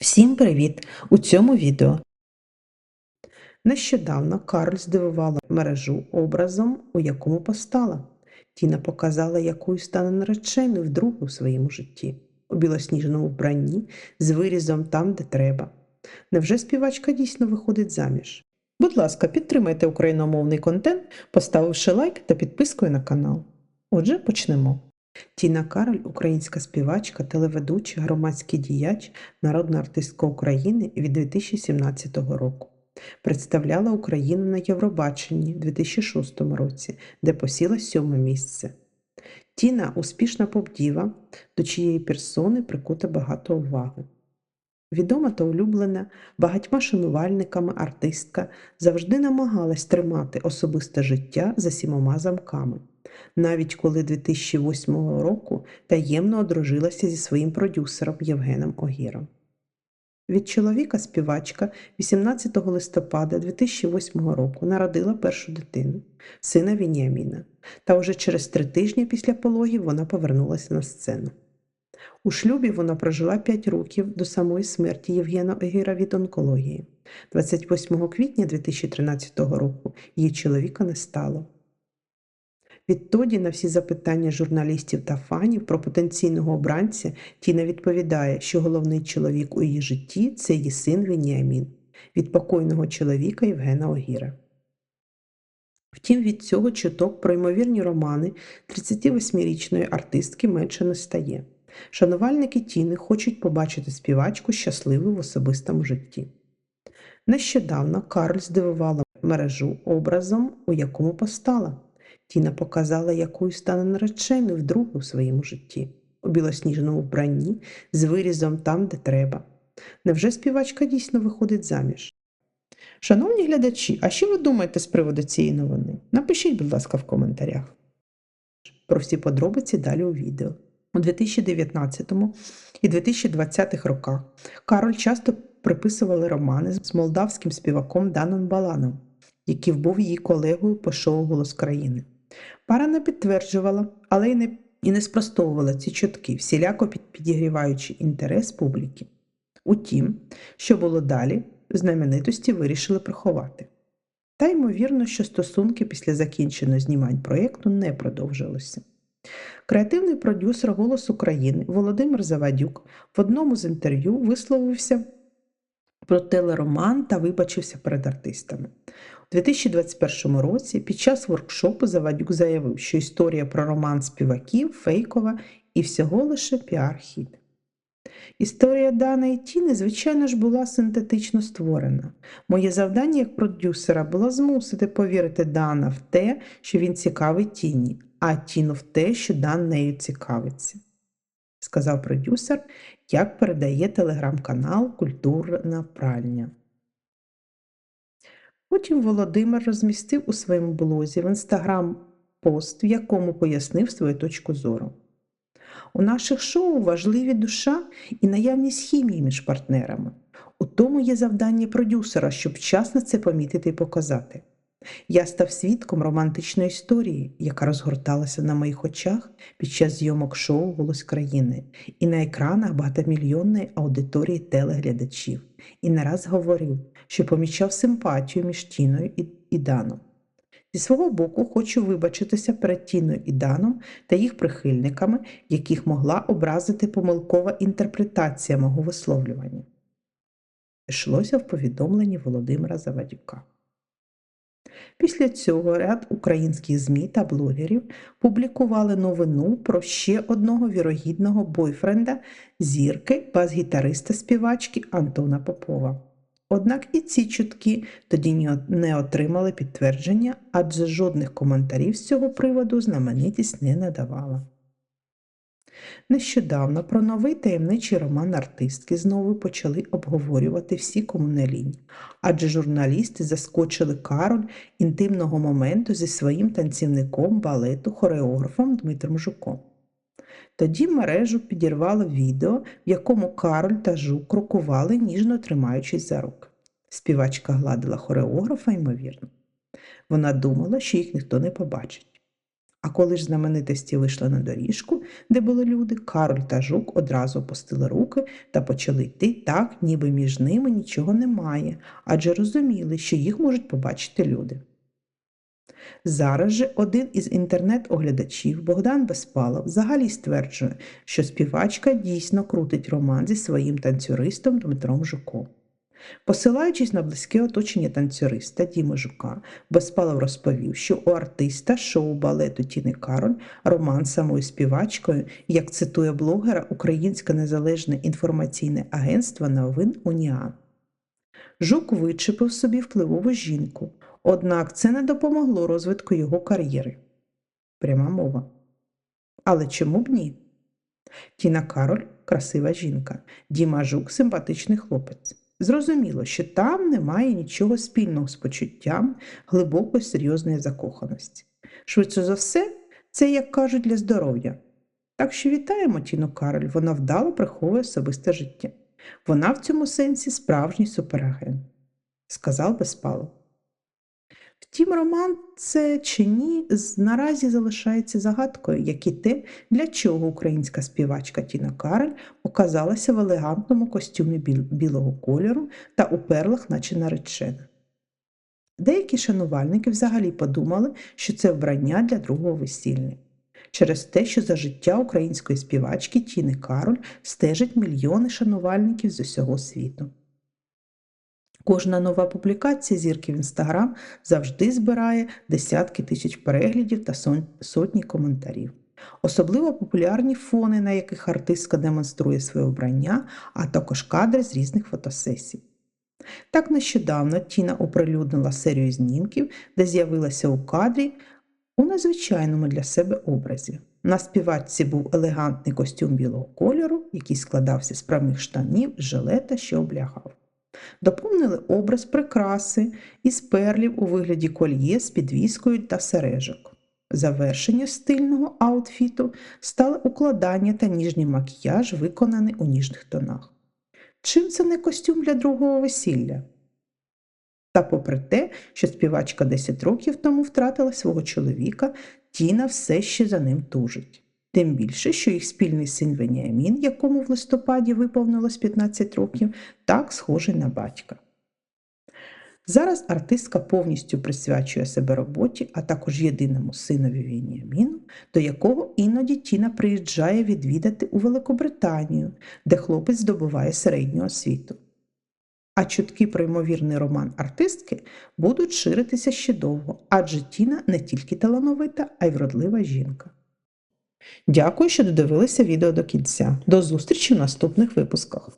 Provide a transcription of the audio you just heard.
Всім привіт! У цьому відео. Нещодавно Кароль здивувала мережу образом, у якому постала. Тіна показала, якою стане нареченою вдруге у своєму житті, у білосніжному вбранні, з вирізом там, де треба. Невже співачка дійсно виходить заміж? Будь ласка, підтримайте україномовний контент, поставивши лайк та підпискою на канал. Отже, почнемо. Тіна Кароль, українська співачка, телеведуча, громадський діяч, народна артистка України від 2017 року. Представляла Україну на Євробаченні в 2006 році, де посіла сьоме місце. Тіна успішна поп-діва, до чиєї персони прикута багато уваги. Відома та улюблена багатьма шанувальниками артистка завжди намагалась тримати особисте життя за сімома замками навіть коли 2008 року таємно одружилася зі своїм продюсером Євгеном Огіром. Від чоловіка співачка 18 листопада 2008 року народила першу дитину, сина Вініаміна, та вже через три тижні після пологів вона повернулася на сцену. У шлюбі вона прожила 5 років до самої смерті Євгена Огіра від онкології. 28 квітня 2013 року її чоловіка не стало. Відтоді на всі запитання журналістів та фанів про потенційного обранця Тіна відповідає, що головний чоловік у її житті це її син Веніамін від покойного чоловіка Євгена Огіра. Втім, від цього чуток про ймовірні романи 38-річної артистки менше не стає. Шанувальники Тіни хочуть побачити співачку щасливою в особистому житті. Нещодавно Карль здивувала мережу образом, у якому постала. Тіна показала, якою стане нареченою вдруге у своєму житті, у білосніжному вбранні, з вирізом там, де треба. Невже співачка дійсно виходить заміж? Шановні глядачі, а що ви думаєте з приводу цієї новини? Напишіть, будь ласка, в коментарях. Про всі подробиці далі у відео. У 2019 і 2020 роках Кароль часто приписували романи з молдавським співаком Даном Баланом, який був її колегою по шоу Голос країни. Пара не підтверджувала, але й не, і не спростовувала ці чутки, всіляко підігріваючи інтерес публіки. Утім, що було далі, знаменитості вирішили приховати. Та ймовірно, що стосунки після закінченого знімань проєкту не продовжилися. Креативний продюсер Голос України Володимир Завадюк в одному з інтерв'ю висловився про телероман та вибачився перед артистами. У 2021 році під час воркшопу Завадюк заявив, що історія про роман співаків фейкова і всього лише піар-хід. Історія і Тіни, звичайно ж, була синтетично створена. Моє завдання як продюсера було змусити повірити Дана в те, що він цікавий Тіні, а Тіну в те, що Дан нею цікавиться, сказав продюсер, як передає телеграм-канал Культурна пральня. Потім Володимир розмістив у своєму блозі в інстаграм пост, в якому пояснив свою точку зору. У наших шоу важливі душа і наявність хімії між партнерами. У тому є завдання продюсера, щоб вчасно це помітити і показати. Я став свідком романтичної історії, яка розгорталася на моїх очах під час зйомок шоу Голос країни і на екранах багатомільйонної аудиторії телеглядачів, і не раз говорив, що помічав симпатію між Тіною і, Даном. Зі свого боку, хочу вибачитися перед Тіною і Даном та їх прихильниками, яких могла образити помилкова інтерпретація мого висловлювання. Йшлося в повідомленні Володимира Завадюка. Після цього ряд українських ЗМІ та блогерів публікували новину про ще одного вірогідного бойфренда зірки бас-гітариста співачки Антона Попова. Однак і ці чутки тоді не отримали підтвердження, адже жодних коментарів з цього приводу знаменитість не надавала. Нещодавно про новий таємничий роман артистки знову почали обговорювати всі комунелінь, адже журналісти заскочили Кароль інтимного моменту зі своїм танцівником балету, хореографом Дмитром Жуком. Тоді мережу підірвало відео, в якому Кароль та Жук крокували, ніжно тримаючись за руки. Співачка гладила хореографа, ймовірно. Вона думала, що їх ніхто не побачить. А коли ж знаменитості вийшли на доріжку, де були люди, Кароль та Жук одразу опустили руки та почали йти так, ніби між ними нічого немає, адже розуміли, що їх можуть побачити люди. Зараз же один із інтернет-оглядачів Богдан Безпалов взагалі стверджує, що співачка дійсно крутить роман зі своїм танцюристом Дмитром Жуком. Посилаючись на близьке оточення танцюриста Діми Жука, Безпалов розповів, що у артиста шоу балету Тіни Кароль роман самою співачкою, як цитує блогера Українське незалежне інформаційне агентство новин Уніан. Жук вичепив собі впливову жінку, однак це не допомогло розвитку його кар'єри. Пряма мова. Але чому б ні? Тіна Кароль красива жінка, Діма Жук симпатичний хлопець. Зрозуміло, що там немає нічого спільного з почуттям глибокої серйозної закоханості. Швидше за все, це, як кажуть, для здоров'я. Так що вітаємо Тіну Кароль, вона вдало приховує особисте життя. Вона в цьому сенсі справжній суперагент, сказав Безпалов. Втім, роман це чи ні, наразі залишається загадкою, як і те, для чого українська співачка Тіна Кароль оказалася в елегантному костюмі біл- білого кольору та у перлах, наче наречена. Деякі шанувальники взагалі подумали, що це вбрання для другого весілля. Через те, що за життя української співачки Тіни Кароль стежать мільйони шанувальників з усього світу. Кожна нова публікація зірки в інстаграм завжди збирає десятки тисяч переглядів та сотні коментарів. Особливо популярні фони, на яких артистка демонструє своє вбрання, а також кадри з різних фотосесій. Так нещодавно Тіна оприлюднила серію знімків, де з'явилася у кадрі у надзвичайному для себе образі. На співачці був елегантний костюм білого кольору, який складався з прямих штанів, жилета, що облягав. Доповнили образ прикраси із перлів у вигляді кольє з підвіскою та сережок. Завершення стильного аутфіту стало укладання та ніжній макіяж, виконаний у ніжних тонах. Чим це не костюм для другого весілля? Та попри те, що співачка 10 років тому втратила свого чоловіка, Тіна все ще за ним тужить. Тим більше, що їх спільний син Веніамін, якому в листопаді виповнилось 15 років, так схожий на батька. Зараз артистка повністю присвячує себе роботі, а також єдиному синові Веніаміну, до якого іноді Тіна приїжджає відвідати у Великобританію, де хлопець здобуває середню освіту. А чутки про ймовірний роман артистки будуть ширитися ще довго, адже Тіна не тільки талановита, а й вродлива жінка. Дякую, що додивилися відео до кінця. До зустрічі в наступних випусках.